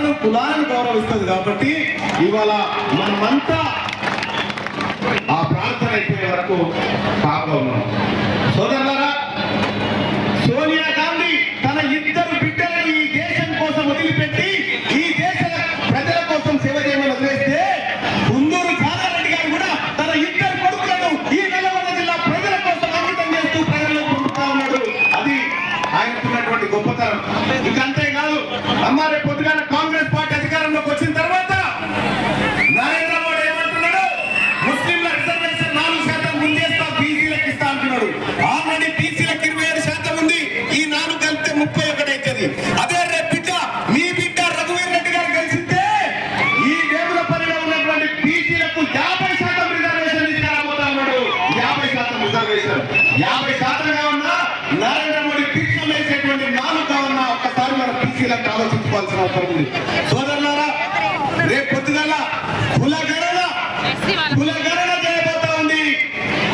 మతాలను కులాలను గౌరవిస్తుంది కాబట్టి ఇవాళ మనమంతా ఆ ప్రార్థన అయిపోయే వరకు కాగా ఉన్నాం. సోదరులారా సోనియా గాంధీ తన ఇద్దరు బిడ్డలను ఈ దేశం కోసం వదిలిపెట్టి ఈ దేశ ప్రజల కోసం సేవ చేయమని వదిలేస్తే కుందూరు జానారెడ్డి గారు కూడా తన ఇద్దరు కొడుకులను ఈ నల్లగొండ జిల్లా ప్రజల కోసం అంకితం చేస్తూ ప్రజలను పొందుతా ఉన్నాడు. అది ఆయనకున్నటువంటి గొప్పతనం. ఇంకంతే కాదు పీఠం వేసేటువంటి ఉన్న ఒక్కసారి మనం బీసీలకు ఆలోచించుకోవాల్సిన అవసరం ఉంది. సోదరులారా రేపు పొద్దుగల కులగణన కులగణన చేయబోతా ఉంది.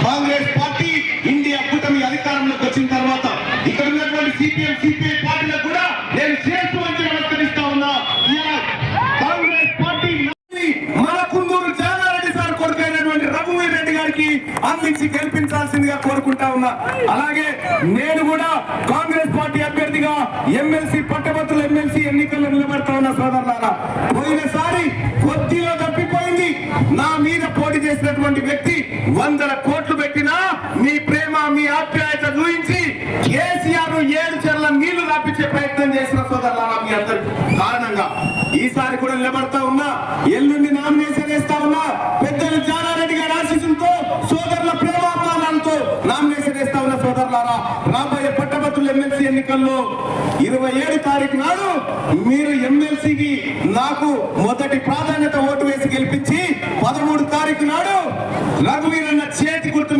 కాంగ్రెస్ పార్టీ ఇండియా కూటమి అధికారంలోకి వచ్చిన తర్వాత ఇక్కడ ఉన్నటువంటి సిపిఎం సిపిఐ పార్టీలకు కూడా నేను చేస్తూ వచ్చి నమస్కరిస్తా ఉన్నా. కాంగ్రెస్ పార్టీ మన కుందూరు జానారెడ్డి సార్ కొడుకైనటువంటి రఘువీర్ రెడ్డి గారికి అందించి గెలిపించాల్సిందిగా కోరుకుంటా ఉన్నా. అలాగే నేను కూడా కాంగ్రెస్ పార్టీ అభ్యర్థిగా ఎమ్మెల్సీ పట్టభద్రుల ఎమ్మెల్సీ ఎన్నికల్లో నిలబడతా ఉన్న సోదరులారా పోయినసారి కొద్దిగా తప్పిపోయింది. నా మీద పోటీ చేసినటువంటి వ్యక్తి వందల కోట్లు పెట్టినా మీ ప్రేమ మీ ఆప్యాయత చూపించి కేసీఆర్ ఏడు చెర్ల నీళ్ళు రాపించే ప్రయత్నం చేసిన సోదరులారా మీ అందరి. కారణంగా ఈసారి కూడా నిలబడతా ఉన్నా ఎల్లుండి నామినేషన్ వేస్తా ఉన్నా పెద్దలు జానారెడ్డి గారి ఆశీస్సులతో సోదరుల ప్రేమాభిమానాలతో నామినేషన్ వేస్తా ఉన్న సోదరులారా ఎమ్మెల్సీ ఎన్నికల్లో ఇరవై ఏడు తారీఖు నాడు మీరు ఎమ్మెల్సీకి నాకు మొదటి ప్రాధాన్యత ఓటు వేసి గెలిపించి పదమూడు తారీఖు నాడు రఘువీరన్న చేతి గుర్తు